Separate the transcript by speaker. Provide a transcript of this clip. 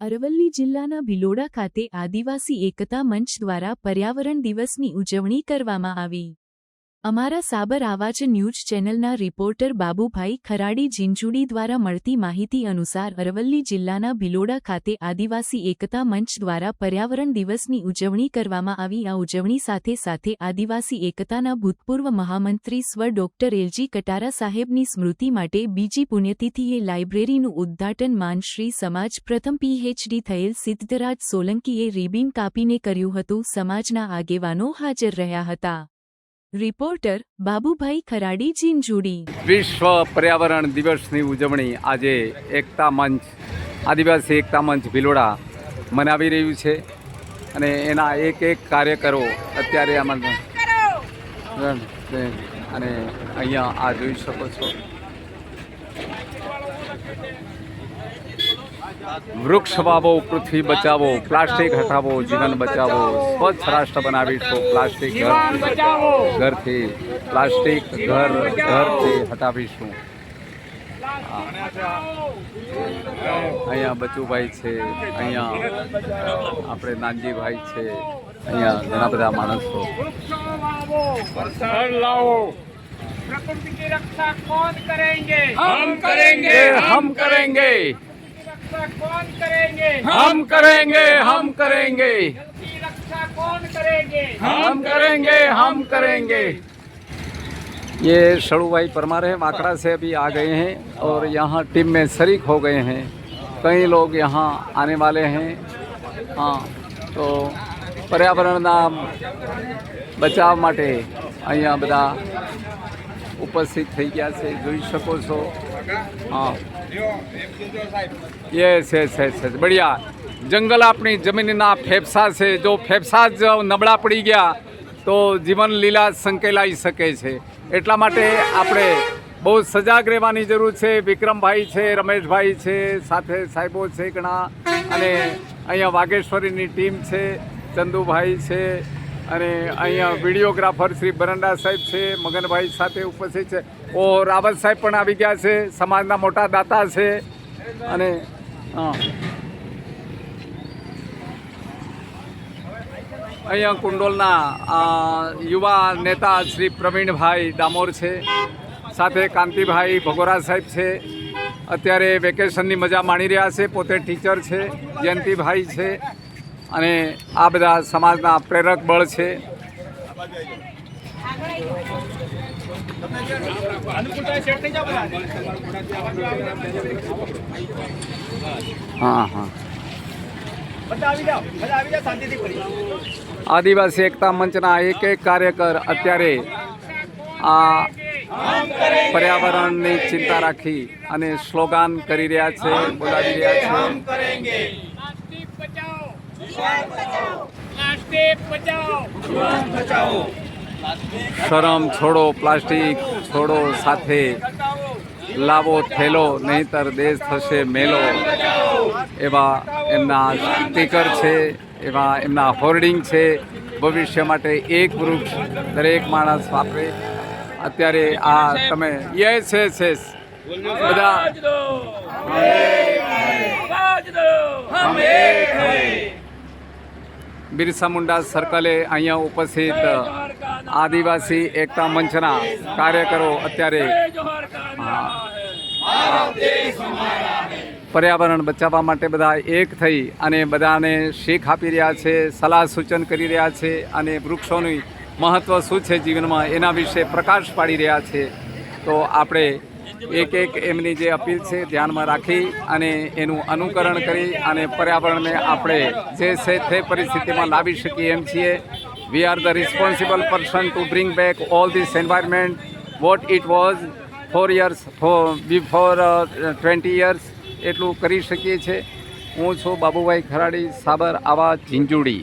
Speaker 1: અરવલ્લી જિલ્લાના ભિલોડા ખાતે આદિવાસી એકતા મંચ દ્વારા પર્યાવરણ દિવસની ઉજવણી કરવામાં આવી. અમારા સાબર આવાજ ન્યૂઝ ચેનલના રિપોર્ટર બાબુભાઈ ખરાડી જીંજુડી દ્વારા મળતી માહિતી અનુસાર અરવલ્લી જિલ્લાના ભિલોડા ખાતે આદિવાસી એકતા મંચ દ્વારા પર્યાવરણ દિવસની ઉજવણી કરવામાં આવી. આ ઉજવણી સાથે સાથે આદિવાસી એકતાના ભૂતપૂર્વ મહામંત્રી સ્વ ડોક્ટર એલજી કટારા સાહેબની સ્મૃતિ માટે બીજી પુણ્યતિથિએ લાઇબ્રેરીનું ઉદ્ઘાટન માનશ્રી સમાજ પ્રથમ પીએચડી થયેલ સિદ્ધરાજ સોલંકીએ રિબીન કાપીને કર્યું હતું. સમાજના આગેવાનો હાજર રહ્યા હતા. રિપોર્ટર બાબુભાઈ ખરાડી જીંજુડી
Speaker 2: વિશ્વ પર્યાવરણ દિવસની ઉજવણી આજે એકતા મંચ, આદિવાસી એકતા મંચ ભિલોડા મનાવી રહ્યું છે અને એના એક એક કાર્યકરો અત્યારે આમાં અને અહીંયા આ જોઈ શકો છો. વૃક્ષ વાવો પૃથ્વી બચાવો પ્લાસ્ટિક હટાવો જીવન બચાવો સ્વચ્છ રાષ્ટ્ર બનાવીશું પ્લાસ્ટિક ઘર ઘરથી પ્લાસ્ટિક ઘર ઘરથી હટાવીશું અહીંયા બચુભાઈ છે અહીંયા આપણે નાનજીભાઈ છે અહીંયા ઘણા બધા માણસો
Speaker 3: घर लाओ प्रकृति की रक्षा कौन करेंगे
Speaker 2: हम करेंगे हम करेंगे
Speaker 3: रक्षा कौन करेंगे
Speaker 2: हम करेंगे हम करेंगे
Speaker 3: की रक्षा कौन करेंगे
Speaker 2: हम करेंगे हम करेंगे ये शड़ू भाई परमार है माकड़ा से अभी आ गए हैं और यहाँ टीम में शरीक हो गए हैं कई लोग यहाँ आने वाले हैं हाँ તો પર્યાવરણના બચાવ માટે અહીંયા બધા ઉપસ્થિત થઈ ગયા છે જોઈ શકો છો હા યસ યસ યસ યસ બઢિયા જંગલ આપણી જમીનના ફેફસા છે જો ફેફસા જ નબળા પડી ગયા તો જીવન લીલા સંકેલાઈ શકે છે એટલા માટે આપણે બહુ સજાગ રહેવાની જરૂર છે વિક્રમભાઈ છે રમેશભાઈ છે સાથે સાહેબો છે ઘણા અને અહીંયા વાઘેશ્વરીની ટીમ છે ચંદુભાઈ છે અને અહીંયા વિડીયોગ્રાફર શ્રી બરંડા સાહેબ છે મગનભાઈ સાથે ઉપસ્થિત છે ઓ રાવત સાહેબ પણ આવી ગયા છે, સમાજના મોટા દાતા છે અને અહીંયા કુંડોલના યુવા નેતા શ્રી પ્રવીણભાઈ ડામોર છે, સાથે કાંતિભાઈ ભગોરા સાહેબ છે, અત્યારે વેકેશનની મજા માણી રહ્યા છે, પોતે ટીચર છે, જયંતિભાઈ છે, અને આ બધા સમાજના પ્રેરક બળ છે. હા હા.
Speaker 3: બધા આવી જાઓ બધા આવી જાઓ શાંતિથી પડી
Speaker 2: આદિવાસી એકતા મંચના એક એક કાર્યકર અત્યારે આ પર્યાવરણની ચિંતા રાખી અને સ્લોગાન કરી રહ્યા છે બોલાવી રહ્યા છે.
Speaker 3: પ્લાસ્ટિક બચાઓ પ્લાસ્ટિક બચાઓ
Speaker 2: શરમ છોડો, પ્લાસ્ટિક છોડો સાથે લાવો થેલો નહીતર દેશ થશે મેલો. એવા એમના સ્ટીકર છે, એવા એમના હોર્ડિંગ છે. ભવિષ્ય માટે એક વૃક્ષ દરેક માણસ વાપરે. અત્યારે આ તમે યસ યસ યસ. બધા બિરસા મુંડા સર્કલે અહીંયા ઉપસ્થિત આદિવાસી એકતા મંચના કાર્યકરો અત્યારે પર્યાવરણ બચાવવા માટે બધા એક થઈ અને બધાને શીખ આપી રહ્યા છે, સલાહ સૂચન કરી રહ્યા છે અને વૃક્ષોનું મહત્ત્વ શું છે જીવનમાં એના વિશે પ્રકાશ પાડી રહ્યા છે. તો આપણે એક એક એમની જે અપીલ છે ધ્યાનમાં રાખી અને એનું અનુકરણ કરી અને પર્યાવરણને આપણે જે છે તે પરિસ્થિતિમાં લાવી શકીએ એમ છીએ. We are the responsible person to bring back all this environment what it was for years for before twenty years એટલું કરી શકીએ છીએ. હું છું બાબુભાઈ ખરાડી, સાબર આવા ઝીંઝુડી.